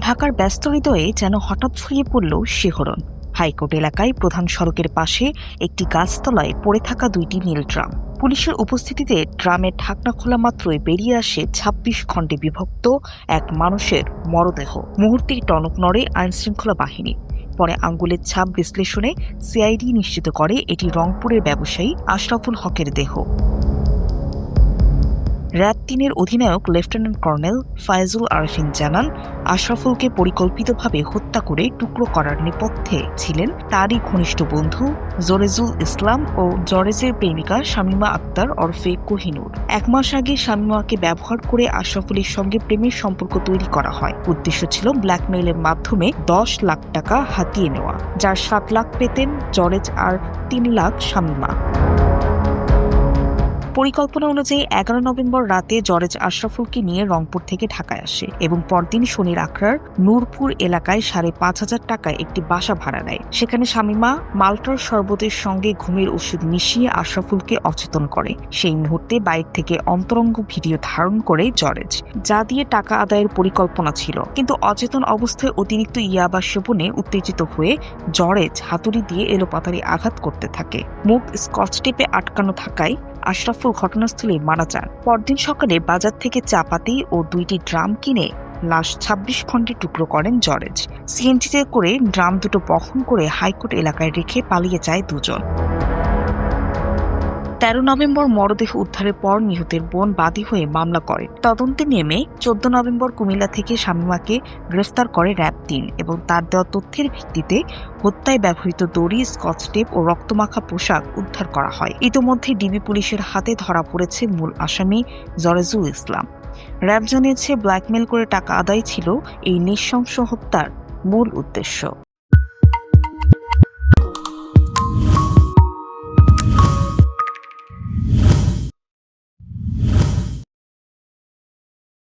ঢাকার ব্যস্ত হৃদয়ে যেন হঠাৎ ছড়িয়ে পড়ল শিহরণ। হাইকোর্ট এলাকায় প্রধান সড়কের পাশে একটি গাছতলায় পড়ে থাকা দুইটি নীল ড্রাম। পুলিশের উপস্থিতিতে ড্রামের ঢাকনা খোলা মাত্রই বেরিয়ে আসে ছাব্বিশ খণ্ডে বিভক্ত এক মানুষের মরদেহ। মুহূর্তেই টনক নড়ে আইনশৃঙ্খলা বাহিনী। পরে আঙ্গুলের ছাপ বিশ্লেষণে সিআইডি নিশ্চিত করে এটি রংপুরের ব্যবসায়ী আশরাফুল হকের দেহ। র্যাব তিনের অধিনায়ক লেফটেন্যান্ট কর্নেল ফায়জুল আরফিন জানান, আশরাফুলকে পরিকল্পিতভাবে হত্যা করে টুকরো করার নেপথ্যে ছিলেন তারই ঘনিষ্ঠ বন্ধু জরেজুল ইসলাম ও জরেজের প্রেমিকা শামিমা আক্তার ওরফে কোহিনুর। এক মাস আগে শামিমাকে ব্যবহার করে আশরাফুলের সঙ্গে প্রেমের সম্পর্ক তৈরি করা হয়। উদ্দেশ্য ছিল ব্ল্যাকমেইলের মাধ্যমে দশ লাখ টাকা হাতিয়ে নেওয়া, যার সাত লাখ পেতেন জরেজ আর তিন লাখ শামিমা। পরিকল্পনা অনুযায়ী এগারো নভেম্বর রাতে জরেজ আশরাফুলকে নিয়ে রংপুর থেকে ঢাকায় আসে এবং পরদিন শনির আখড়ার নূরপুর এলাকায় সাড়ে পাঁচ হাজার টাকায় একটি বাসা ভাড়া নেয়। সেখানে শামিমা মাল্টার শরবতের সঙ্গে ঘুমের ওষুধ মিশিয়ে আশরাফুলকে অচেতন করে। সেই মুহূর্তে বাইক থেকে অন্তরঙ্গ ভিডিও ধারণ করে জরেজ, যা দিয়ে টাকা আদায়ের পরিকল্পনা ছিল। কিন্তু অচেতন অবস্থায় অতিরিক্ত ইয়াবা সেবনে উত্তেজিত হয়ে জরেজ হাতুড়ি দিয়ে এলোপাতারি আঘাত করতে থাকে। মুখ স্কচ টেপে আটকানো থাকায় আশরাফুল ঘটনাস্থলে মারা যান। পরদিন সকালে বাজার থেকে চাপাতি ও দুইটি ড্রাম কিনে লাশ ছাব্বিশ খণ্ডে টুকরো করেন জরেজ। সিএনজিতে করে ড্রাম দুটো বহন করে হাইকোর্ট এলাকায় রেখে পালিয়ে যায় দুজন। তেরো নভেম্বর মরদেহ উদ্ধারের পর নিহতের বোন বাদী হয়ে মামলা করে। তদন্তে নেমে চোদ্দ নভেম্বর কুমিল্লা থেকে শামিমাকে গ্রেফতার করে র্যাব তিন এবং তার দেওয়া তথ্যের ভিত্তিতে হত্যায় ব্যবহৃত দড়ি স্কচ টেপ ও রক্তমাখা পোশাক উদ্ধার করা হয়। ইতোমধ্যে ডিবি পুলিশের হাতে ধরা পড়েছে মূল আসামি জরেজুল ইসলাম। র্যাব জানিয়েছে, ব্ল্যাকমেল করে টাকা আদায় ছিল এই নৃশংস হত্যার মূল উদ্দেশ্য।